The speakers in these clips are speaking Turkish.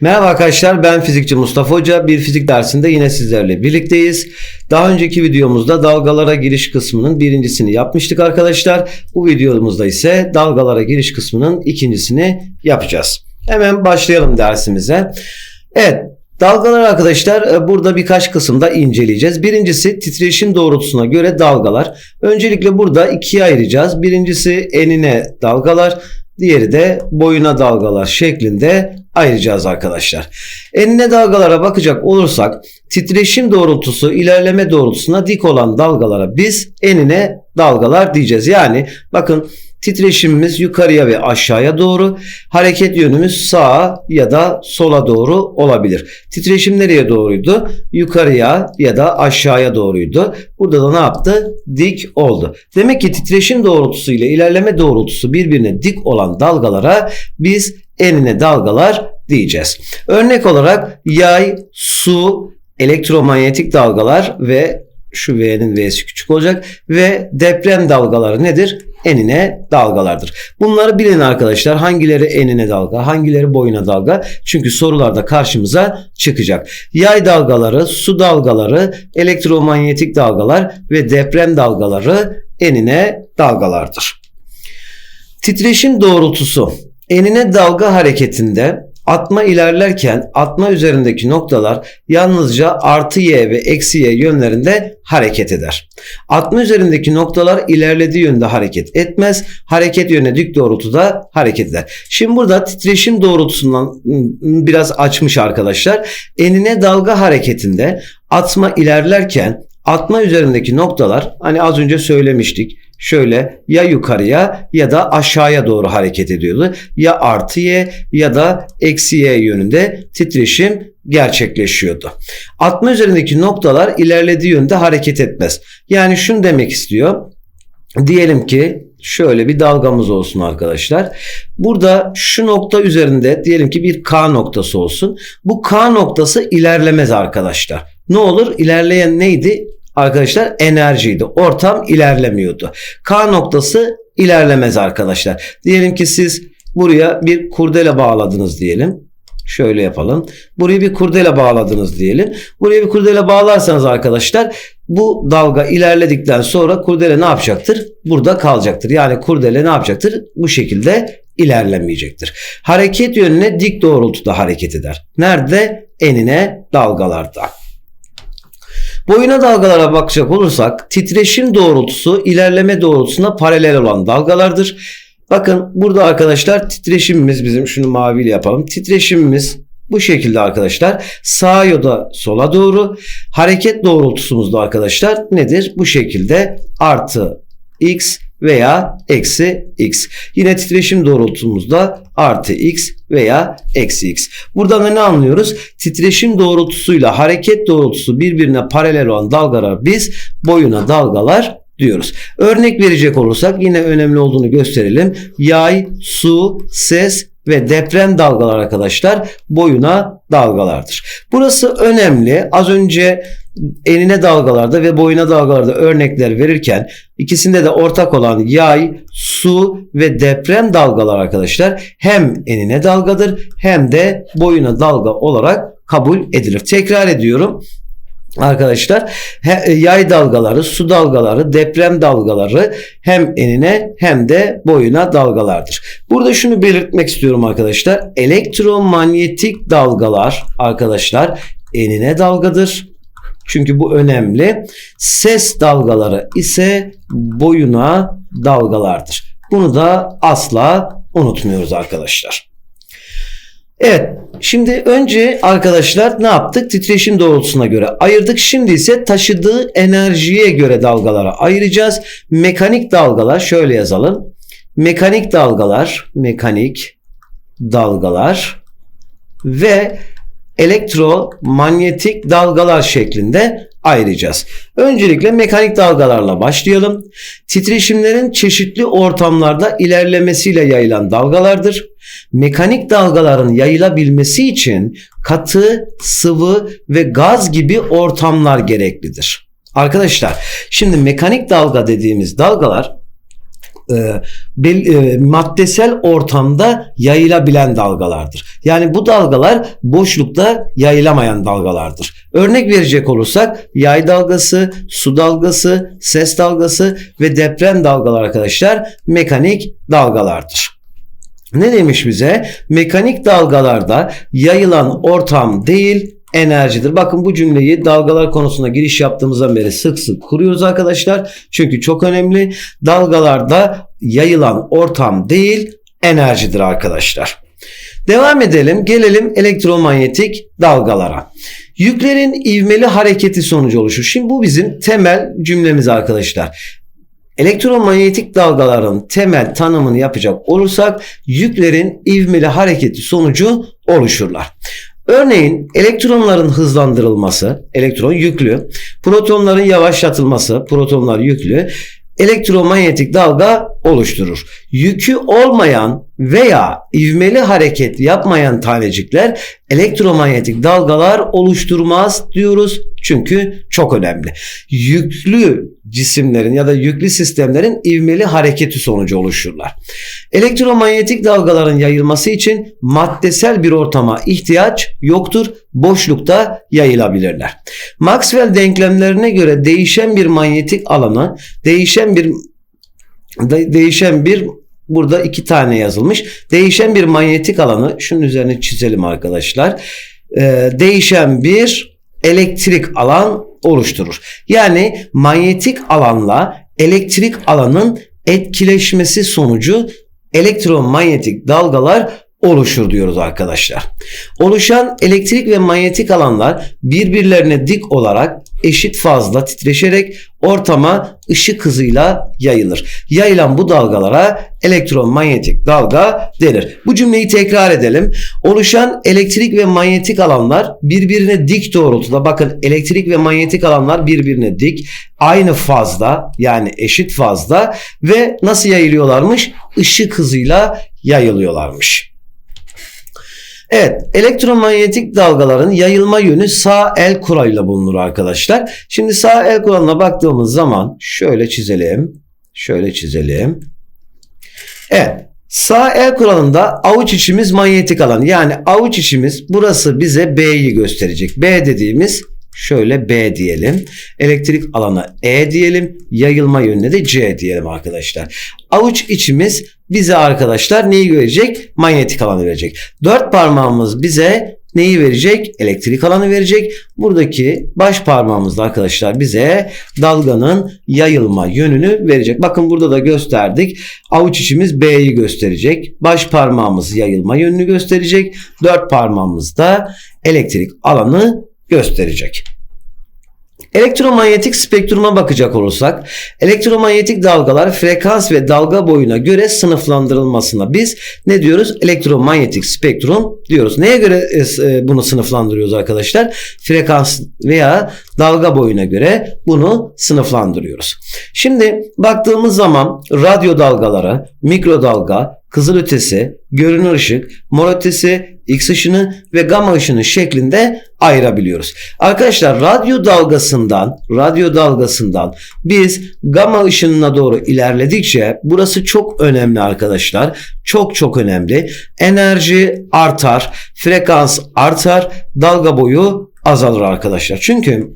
Merhaba arkadaşlar ben fizikçi Mustafa Hoca. Bir fizik dersinde yine sizlerle birlikteyiz. Daha önceki videomuzda dalgalara giriş kısmının birincisini yapmıştık arkadaşlar. Bu videomuzda ise dalgalara giriş kısmının ikincisini yapacağız. Hemen başlayalım dersimize. Evet Dalgalar arkadaşlar e, burada birkaç kısımda inceleyeceğiz. Birincisi titreşim doğrultusuna göre dalgalar. Öncelikle burada ikiye ayıracağız. Birincisi enine dalgalar, diğeri de boyuna dalgalar şeklinde ayıracağız arkadaşlar. Enine dalgalara bakacak olursak titreşim doğrultusu ilerleme doğrultusuna dik olan dalgalara biz enine dalgalar diyeceğiz. Yani bakın titreşimimiz yukarıya ve aşağıya doğru, hareket yönümüz sağa ya da sola doğru olabilir. Titreşim nereye doğruydu? Yukarıya ya da aşağıya doğruydu. Burada da ne yaptı? Dik oldu. Demek ki titreşim doğrultusu ile ilerleme doğrultusu birbirine dik olan dalgalara biz enine dalgalar diyeceğiz. Örnek olarak yay, su, elektromanyetik dalgalar ve şu V'nin V'si küçük olacak ve deprem dalgaları nedir? Enine dalgalardır. Bunları bilin arkadaşlar. Hangileri enine dalga, hangileri boyuna dalga? Çünkü sorularda karşımıza çıkacak. Yay dalgaları, su dalgaları, elektromanyetik dalgalar ve deprem dalgaları enine dalgalardır. Titreşim doğrultusu enine dalga hareketinde atma ilerlerken atma üzerindeki noktalar yalnızca artı y ve eksi y yönlerinde hareket eder. Atma üzerindeki noktalar ilerlediği yönde hareket etmez. Hareket yönüne dik doğrultuda hareket eder. Şimdi burada titreşim doğrultusundan ıı, biraz açmış arkadaşlar. Enine dalga hareketinde atma ilerlerken atma üzerindeki noktalar hani az önce söylemiştik şöyle ya yukarıya ya da aşağıya doğru hareket ediyordu. Ya artı y ya da eksi y yönünde titreşim gerçekleşiyordu. Atma üzerindeki noktalar ilerlediği yönde hareket etmez. Yani şunu demek istiyor. Diyelim ki şöyle bir dalgamız olsun arkadaşlar. Burada şu nokta üzerinde diyelim ki bir K noktası olsun. Bu K noktası ilerlemez arkadaşlar. Ne olur? İlerleyen neydi? Arkadaşlar enerjiydi. Ortam ilerlemiyordu. K noktası ilerlemez arkadaşlar. Diyelim ki siz buraya bir kurdele bağladınız diyelim. Şöyle yapalım. Buraya bir kurdele bağladınız diyelim. Buraya bir kurdele bağlarsanız arkadaşlar bu dalga ilerledikten sonra kurdele ne yapacaktır? Burada kalacaktır. Yani kurdele ne yapacaktır? Bu şekilde ilerlemeyecektir. Hareket yönüne dik doğrultuda hareket eder. Nerede? Enine dalgalarda. Boyuna dalgalara bakacak olursak titreşim doğrultusu ilerleme doğrultusuna paralel olan dalgalardır. Bakın burada arkadaşlar titreşimimiz bizim şunu maviyle yapalım. Titreşimimiz bu şekilde arkadaşlar sağa ya da sola doğru hareket doğrultusumuz da arkadaşlar nedir? Bu şekilde artı x veya eksi x. Yine titreşim doğrultumuzda artı x veya eksi x. Buradan da ne anlıyoruz? Titreşim doğrultusuyla hareket doğrultusu birbirine paralel olan dalgalar biz boyuna dalgalar diyoruz. Örnek verecek olursak yine önemli olduğunu gösterelim. Yay, su, ses ve deprem dalgalar arkadaşlar boyuna dalgalardır. Burası önemli. Az önce enine dalgalarda ve boyuna dalgalarda örnekler verirken ikisinde de ortak olan yay, su ve deprem dalgalar arkadaşlar hem enine dalgadır hem de boyuna dalga olarak kabul edilir. Tekrar ediyorum. Arkadaşlar yay dalgaları, su dalgaları, deprem dalgaları hem enine hem de boyuna dalgalardır. Burada şunu belirtmek istiyorum arkadaşlar. Elektromanyetik dalgalar arkadaşlar enine dalgadır. Çünkü bu önemli. Ses dalgaları ise boyuna dalgalardır. Bunu da asla unutmuyoruz arkadaşlar. Evet şimdi önce arkadaşlar ne yaptık? Titreşim doğrultusuna göre ayırdık. Şimdi ise taşıdığı enerjiye göre dalgalara ayıracağız. Mekanik dalgalar şöyle yazalım. Mekanik dalgalar, mekanik dalgalar ve elektromanyetik dalgalar şeklinde ayıracağız. Öncelikle mekanik dalgalarla başlayalım. Titreşimlerin çeşitli ortamlarda ilerlemesiyle yayılan dalgalardır. Mekanik dalgaların yayılabilmesi için katı, sıvı ve gaz gibi ortamlar gereklidir. Arkadaşlar şimdi mekanik dalga dediğimiz dalgalar e, bel- e, maddesel ortamda yayılabilen dalgalardır. Yani bu dalgalar boşlukta yayılamayan dalgalardır. Örnek verecek olursak yay dalgası, su dalgası, ses dalgası ve deprem dalgaları arkadaşlar mekanik dalgalardır. Ne demiş bize? Mekanik dalgalarda yayılan ortam değil enerjidir. Bakın bu cümleyi dalgalar konusuna giriş yaptığımızdan beri sık sık kuruyoruz arkadaşlar. Çünkü çok önemli. Dalgalarda yayılan ortam değil enerjidir arkadaşlar. Devam edelim. Gelelim elektromanyetik dalgalara. Yüklerin ivmeli hareketi sonucu oluşur. Şimdi bu bizim temel cümlemiz arkadaşlar. Elektromanyetik dalgaların temel tanımını yapacak olursak yüklerin ivmeli hareketi sonucu oluşurlar. Örneğin elektronların hızlandırılması, elektron yüklü, protonların yavaşlatılması, protonlar yüklü, elektromanyetik dalga oluşturur. Yükü olmayan veya ivmeli hareket yapmayan tanecikler elektromanyetik dalgalar oluşturmaz diyoruz. Çünkü çok önemli. Yüklü cisimlerin ya da yüklü sistemlerin ivmeli hareketi sonucu oluşurlar. Elektromanyetik dalgaların yayılması için maddesel bir ortama ihtiyaç yoktur. Boşlukta yayılabilirler. Maxwell denklemlerine göre değişen bir manyetik alanı, değişen bir de- değişen bir burada iki tane yazılmış. Değişen bir manyetik alanı şunun üzerine çizelim arkadaşlar. Ee, değişen bir elektrik alan oluşturur. Yani manyetik alanla elektrik alanın etkileşmesi sonucu elektromanyetik dalgalar oluşur diyoruz arkadaşlar. Oluşan elektrik ve manyetik alanlar birbirlerine dik olarak eşit fazla titreşerek ortama ışık hızıyla yayılır. Yayılan bu dalgalara elektromanyetik dalga denir. Bu cümleyi tekrar edelim. Oluşan elektrik ve manyetik alanlar birbirine dik doğrultuda bakın elektrik ve manyetik alanlar birbirine dik aynı fazda yani eşit fazda ve nasıl yayılıyorlarmış? Işık hızıyla yayılıyorlarmış. Evet, elektromanyetik dalgaların yayılma yönü sağ el kuralıyla bulunur arkadaşlar. Şimdi sağ el kuralına baktığımız zaman şöyle çizelim. Şöyle çizelim. Evet. Sağ el kuralında avuç içimiz manyetik alan. Yani avuç içimiz burası bize B'yi gösterecek. B dediğimiz şöyle B diyelim. Elektrik alana E diyelim. Yayılma yönüne de C diyelim arkadaşlar. Avuç içimiz bize arkadaşlar neyi verecek? Manyetik alanı verecek. Dört parmağımız bize neyi verecek? Elektrik alanı verecek. Buradaki baş parmağımız da arkadaşlar bize dalganın yayılma yönünü verecek. Bakın burada da gösterdik. Avuç içimiz B'yi gösterecek. Baş parmağımız yayılma yönünü gösterecek. Dört parmağımız da elektrik alanı gösterecek. Elektromanyetik spektruma bakacak olursak elektromanyetik dalgalar frekans ve dalga boyuna göre sınıflandırılmasına biz ne diyoruz? Elektromanyetik spektrum diyoruz. Neye göre e, bunu sınıflandırıyoruz arkadaşlar? Frekans veya dalga boyuna göre bunu sınıflandırıyoruz. Şimdi baktığımız zaman radyo dalgaları, mikrodalga, kızılötesi, görünür ışık, mor ötesi, X ışını ve gamma ışını şeklinde ayırabiliyoruz. Arkadaşlar radyo dalgasından, radyo dalgasından biz gamma ışınına doğru ilerledikçe burası çok önemli arkadaşlar. Çok çok önemli. Enerji artar, frekans artar, dalga boyu azalır arkadaşlar. Çünkü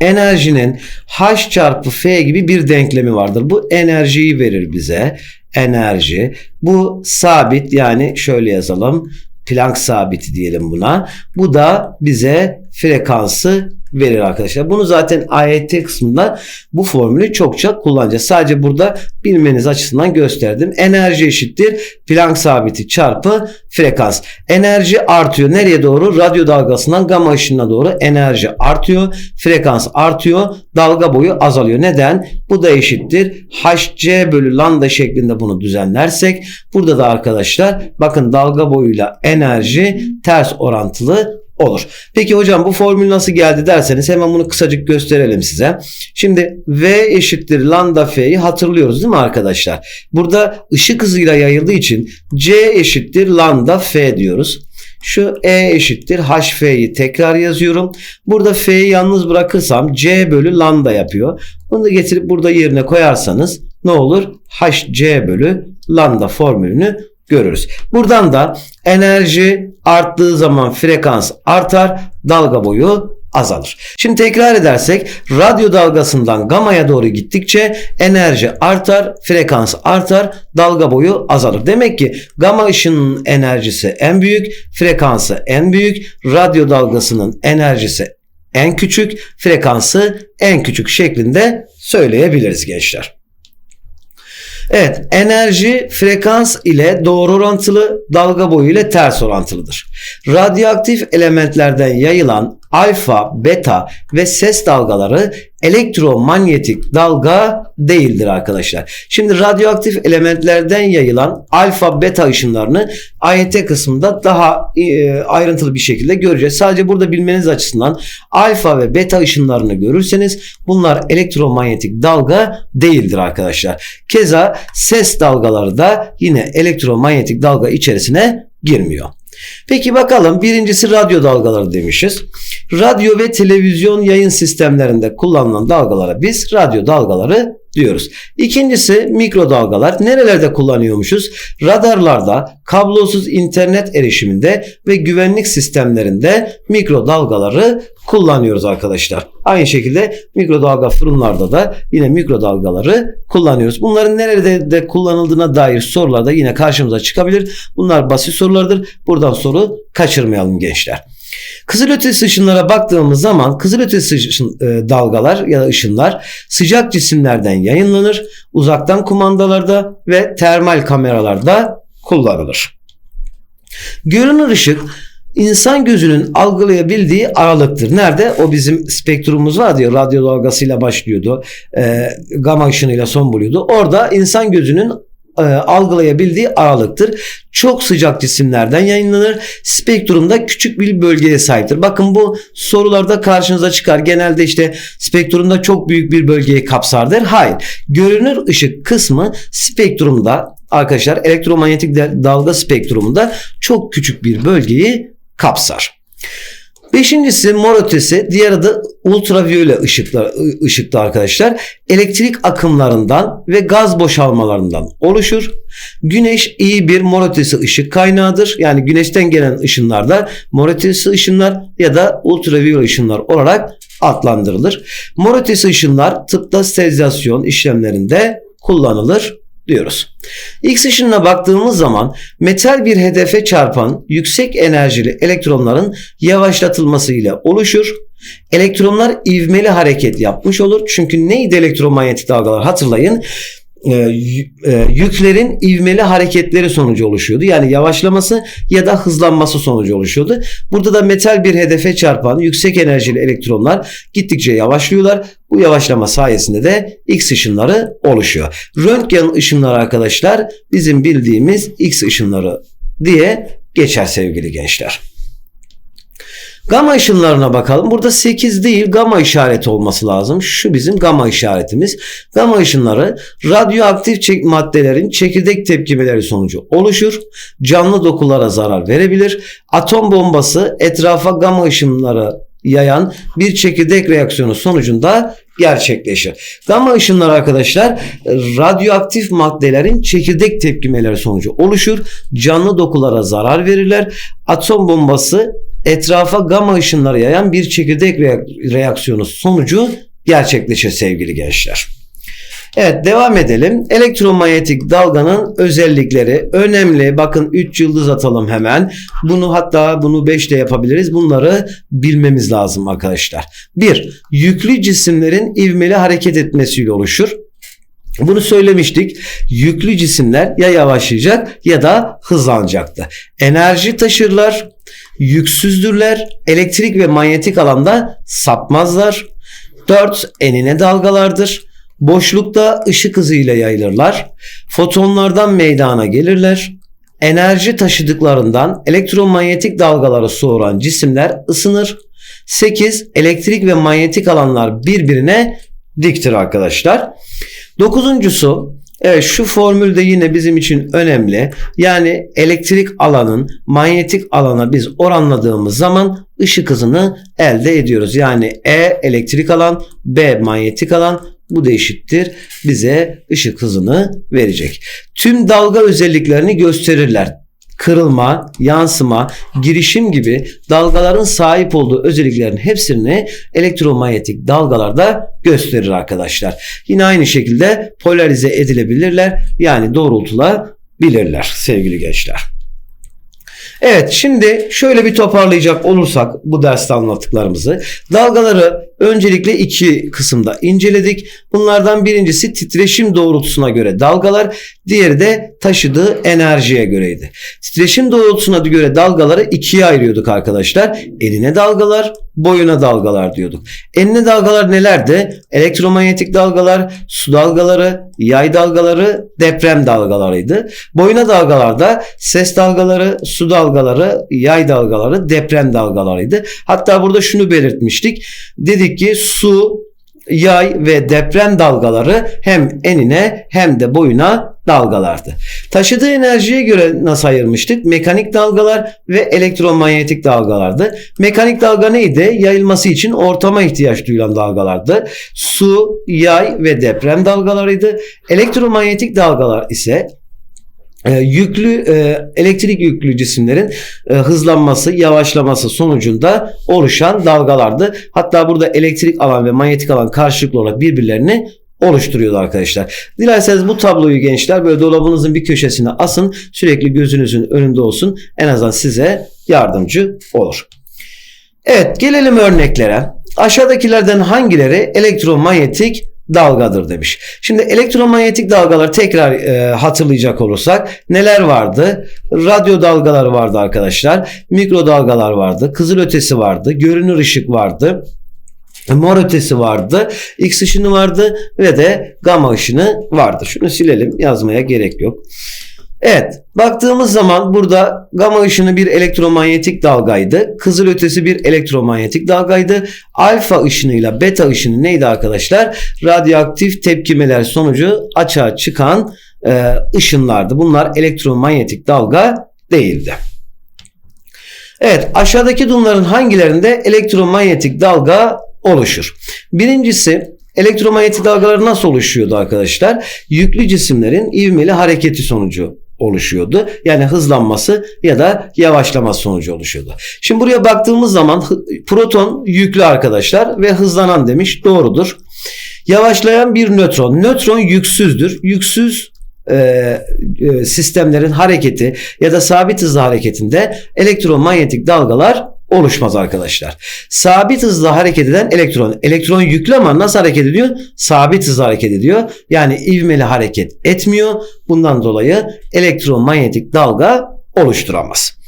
enerjinin H çarpı F gibi bir denklemi vardır. Bu enerjiyi verir bize. Enerji. Bu sabit yani şöyle yazalım. Planck sabiti diyelim buna. Bu da bize frekansı verir arkadaşlar. Bunu zaten AYT kısmında bu formülü çokça kullanacağız. Sadece burada bilmeniz açısından gösterdim. Enerji eşittir Planck sabiti çarpı frekans. Enerji artıyor. Nereye doğru? Radyo dalgasından gamma ışınına doğru enerji artıyor. Frekans artıyor. Dalga boyu azalıyor. Neden? Bu da eşittir. Hc bölü lambda şeklinde bunu düzenlersek burada da arkadaşlar bakın dalga boyuyla enerji ters orantılı olur. Peki hocam bu formül nasıl geldi derseniz hemen bunu kısacık gösterelim size. Şimdi V eşittir lambda F'yi hatırlıyoruz değil mi arkadaşlar? Burada ışık hızıyla yayıldığı için C eşittir lambda F diyoruz. Şu E eşittir HF'yi tekrar yazıyorum. Burada F'yi yalnız bırakırsam C bölü lambda yapıyor. Bunu da getirip burada yerine koyarsanız ne olur? Hc bölü lambda formülünü görürüz. Buradan da enerji arttığı zaman frekans artar, dalga boyu azalır. Şimdi tekrar edersek radyo dalgasından gamaya doğru gittikçe enerji artar, frekans artar, dalga boyu azalır. Demek ki gama ışınının enerjisi en büyük, frekansı en büyük, radyo dalgasının enerjisi en küçük, frekansı en küçük şeklinde söyleyebiliriz gençler. Evet, enerji frekans ile doğru orantılı, dalga boyu ile ters orantılıdır. Radyoaktif elementlerden yayılan alfa, beta ve ses dalgaları elektromanyetik dalga değildir arkadaşlar. Şimdi radyoaktif elementlerden yayılan alfa, beta ışınlarını AYT kısmında daha e, ayrıntılı bir şekilde göreceğiz. Sadece burada bilmeniz açısından alfa ve beta ışınlarını görürseniz bunlar elektromanyetik dalga değildir arkadaşlar. Keza ses dalgaları da yine elektromanyetik dalga içerisine girmiyor. Peki bakalım birincisi radyo dalgaları demişiz. Radyo ve televizyon yayın sistemlerinde kullanılan dalgalara biz radyo dalgaları diyoruz. İkincisi mikrodalgalar. Nerelerde kullanıyormuşuz? Radarlarda, kablosuz internet erişiminde ve güvenlik sistemlerinde mikrodalgaları kullanıyoruz arkadaşlar. Aynı şekilde mikrodalga fırınlarda da yine mikrodalgaları kullanıyoruz. Bunların nerede de kullanıldığına dair sorular da yine karşımıza çıkabilir. Bunlar basit sorulardır. Buradan soru kaçırmayalım gençler. Kızılötesi ışınlara baktığımız zaman kızılötesi ışın, e, dalgalar ya da ışınlar sıcak cisimlerden yayınlanır, uzaktan kumandalarda ve termal kameralarda kullanılır. Görünür ışık insan gözünün algılayabildiği aralıktır. Nerede? O bizim spektrumumuz var diyor. Radyo dalgasıyla başlıyordu. E, gama ışınıyla son buluyordu. Orada insan gözünün e, algılayabildiği aralıktır. Çok sıcak cisimlerden yayınlanır. Spektrumda küçük bir bölgeye sahiptir. Bakın bu sorularda karşınıza çıkar. Genelde işte spektrumda çok büyük bir bölgeyi kapsar der. Hayır. Görünür ışık kısmı spektrumda arkadaşlar elektromanyetik dalga spektrumunda çok küçük bir bölgeyi kapsar. Beşincisi mor ötesi diğer adı ultraviyole ışıklar, ışıkta arkadaşlar. Elektrik akımlarından ve gaz boşalmalarından oluşur. Güneş iyi bir mor ötesi ışık kaynağıdır. Yani güneşten gelen ışınlar mor ötesi ışınlar ya da ultraviyole ışınlar olarak adlandırılır. Mor ötesi ışınlar tıpta sterilizasyon işlemlerinde kullanılır diyoruz. X ışınına baktığımız zaman metal bir hedefe çarpan yüksek enerjili elektronların yavaşlatılması ile oluşur. Elektronlar ivmeli hareket yapmış olur. Çünkü neydi elektromanyetik dalgalar hatırlayın. E, e, yüklerin ivmeli hareketleri sonucu oluşuyordu. Yani yavaşlaması ya da hızlanması sonucu oluşuyordu. Burada da metal bir hedefe çarpan yüksek enerjili elektronlar gittikçe yavaşlıyorlar. Bu yavaşlama sayesinde de X ışınları oluşuyor. Röntgen ışınları arkadaşlar bizim bildiğimiz X ışınları diye geçer sevgili gençler. Gamma ışınlarına bakalım. Burada 8 değil gamma işareti olması lazım. Şu bizim gamma işaretimiz. Gamma ışınları radyoaktif maddelerin çekirdek tepkimeleri sonucu oluşur. Canlı dokulara zarar verebilir. Atom bombası etrafa gamma ışınları yayan bir çekirdek reaksiyonu sonucunda gerçekleşir. Gamma ışınları arkadaşlar radyoaktif maddelerin çekirdek tepkimeleri sonucu oluşur. Canlı dokulara zarar verirler. Atom bombası etrafa gama ışınları yayan bir çekirdek reaksiyonu sonucu gerçekleşir sevgili gençler. Evet devam edelim. Elektromanyetik dalganın özellikleri önemli. Bakın 3 yıldız atalım hemen. Bunu hatta bunu 5 de yapabiliriz. Bunları bilmemiz lazım arkadaşlar. 1. Yüklü cisimlerin ivmeli hareket etmesiyle oluşur. Bunu söylemiştik. Yüklü cisimler ya yavaşlayacak ya da hızlanacaktı. Enerji taşırlar, yüksüzdürler, elektrik ve manyetik alanda sapmazlar. 4. Enine dalgalardır. Boşlukta ışık hızıyla yayılırlar. Fotonlardan meydana gelirler. Enerji taşıdıklarından elektromanyetik dalgaları soğuran cisimler ısınır. 8. Elektrik ve manyetik alanlar birbirine diktir arkadaşlar. Dokuzuncusu Evet şu formül de yine bizim için önemli. Yani elektrik alanın manyetik alana biz oranladığımız zaman ışık hızını elde ediyoruz. Yani E elektrik alan, B manyetik alan, Bu da eşittir bize ışık hızını verecek. Tüm dalga özelliklerini gösterirler kırılma, yansıma, girişim gibi dalgaların sahip olduğu özelliklerin hepsini elektromanyetik dalgalarda gösterir arkadaşlar. Yine aynı şekilde polarize edilebilirler yani doğrultulabilirler sevgili gençler. Evet şimdi şöyle bir toparlayacak olursak bu derste anlattıklarımızı. Dalgaları öncelikle iki kısımda inceledik. Bunlardan birincisi titreşim doğrultusuna göre dalgalar, diğeri de taşıdığı enerjiye göreydi. Titreşim doğrultusuna göre dalgaları ikiye ayırıyorduk arkadaşlar. Enine dalgalar, boyuna dalgalar diyorduk. Enine dalgalar nelerdi? Elektromanyetik dalgalar, su dalgaları, yay dalgaları, deprem dalgalarıydı. Boyuna dalgalarda ses dalgaları, su dalgaları, yay dalgaları, deprem dalgalarıydı. Hatta burada şunu belirtmiştik. Dedik ki su, yay ve deprem dalgaları hem enine hem de boyuna dalgalardı. Taşıdığı enerjiye göre nasıl ayırmıştık? Mekanik dalgalar ve elektromanyetik dalgalardı. Mekanik dalga neydi? Yayılması için ortama ihtiyaç duyulan dalgalardı. Su, yay ve deprem dalgalarıydı. Elektromanyetik dalgalar ise e, yüklü elektrik yüklü cisimlerin e, hızlanması, yavaşlaması sonucunda oluşan dalgalardı. Hatta burada elektrik alan ve manyetik alan karşılıklı olarak birbirlerini oluşturuyordu arkadaşlar. Dilerseniz bu tabloyu gençler böyle dolabınızın bir köşesine asın. Sürekli gözünüzün önünde olsun. En azından size yardımcı olur. Evet gelelim örneklere. Aşağıdakilerden hangileri elektromanyetik dalgadır demiş. Şimdi elektromanyetik dalgalar tekrar e, hatırlayacak olursak neler vardı? Radyo dalgaları vardı arkadaşlar. Mikro dalgalar vardı. Kızıl ötesi vardı. Görünür ışık vardı. Mor ötesi vardı, X ışını vardı ve de gamma ışını vardı. Şunu silelim yazmaya gerek yok. Evet baktığımız zaman burada gamma ışını bir elektromanyetik dalgaydı. Kızıl ötesi bir elektromanyetik dalgaydı. Alfa ışınıyla beta ışını neydi arkadaşlar? Radyoaktif tepkimeler sonucu açığa çıkan e, ışınlardı. Bunlar elektromanyetik dalga değildi. Evet aşağıdaki durumların hangilerinde elektromanyetik dalga oluşur? Birincisi elektromanyetik dalgalar nasıl oluşuyordu arkadaşlar? Yüklü cisimlerin ivmeli hareketi sonucu oluşuyordu. Yani hızlanması ya da yavaşlaması sonucu oluşuyordu. Şimdi buraya baktığımız zaman proton yüklü arkadaşlar ve hızlanan demiş. Doğrudur. Yavaşlayan bir nötron. Nötron yüksüzdür. Yüksüz e, e, sistemlerin hareketi ya da sabit hızlı hareketinde elektromanyetik dalgalar oluşmaz arkadaşlar. Sabit hızla hareket eden elektron. Elektron yüklü ama nasıl hareket ediyor? Sabit hızla hareket ediyor. Yani ivmeli hareket etmiyor. Bundan dolayı elektromanyetik dalga oluşturamaz.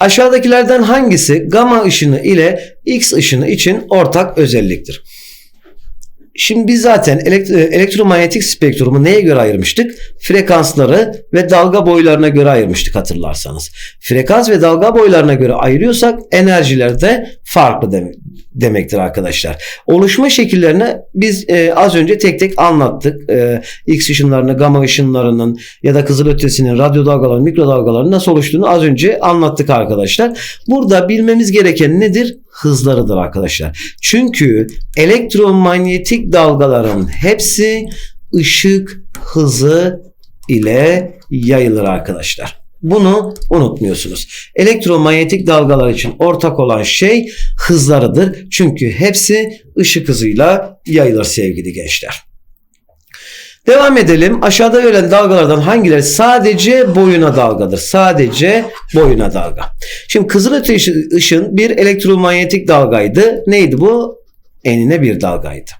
Aşağıdakilerden hangisi gamma ışını ile X ışını için ortak özelliktir? Şimdi biz zaten elektromanyetik spektrumu neye göre ayırmıştık? Frekansları ve dalga boylarına göre ayırmıştık hatırlarsanız. Frekans ve dalga boylarına göre ayırıyorsak enerjiler de farklı demek, demektir arkadaşlar. Oluşma şekillerini biz e, az önce tek tek anlattık. E, X ışınlarını, gamma ışınlarının ya da kızılötesinin, radyo dalgalarının, mikro dalgaların nasıl oluştuğunu az önce anlattık arkadaşlar. Burada bilmemiz gereken nedir? Hızlarıdır arkadaşlar. Çünkü elektromanyetik dalgaların hepsi ışık hızı ile yayılır arkadaşlar. Bunu unutmuyorsunuz. Elektromanyetik dalgalar için ortak olan şey hızlarıdır. Çünkü hepsi ışık hızıyla yayılır sevgili gençler. Devam edelim. Aşağıda verilen dalgalardan hangileri sadece boyuna dalgadır? Sadece boyuna dalga. Şimdi kızılötesi ışın bir elektromanyetik dalgaydı. Neydi bu? Enine bir dalgaydı.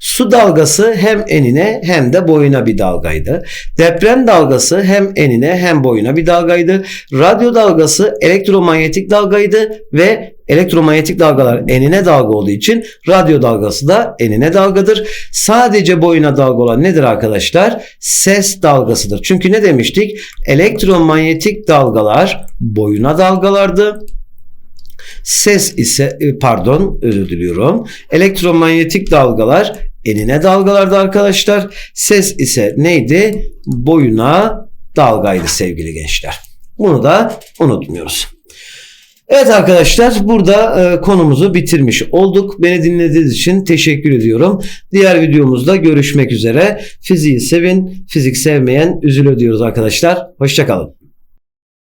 Su dalgası hem enine hem de boyuna bir dalgaydı. Deprem dalgası hem enine hem boyuna bir dalgaydı. Radyo dalgası elektromanyetik dalgaydı ve elektromanyetik dalgalar enine dalga olduğu için radyo dalgası da enine dalgadır. Sadece boyuna dalga olan nedir arkadaşlar? Ses dalgasıdır. Çünkü ne demiştik? Elektromanyetik dalgalar boyuna dalgalardı. Ses ise e, pardon özür diliyorum. Elektromanyetik dalgalar enine dalgalardı arkadaşlar. Ses ise neydi? Boyuna dalgaydı sevgili gençler. Bunu da unutmuyoruz. Evet arkadaşlar burada e, konumuzu bitirmiş olduk. Beni dinlediğiniz için teşekkür ediyorum. Diğer videomuzda görüşmek üzere. Fiziği sevin, fizik sevmeyen üzülür diyoruz arkadaşlar. Hoşçakalın.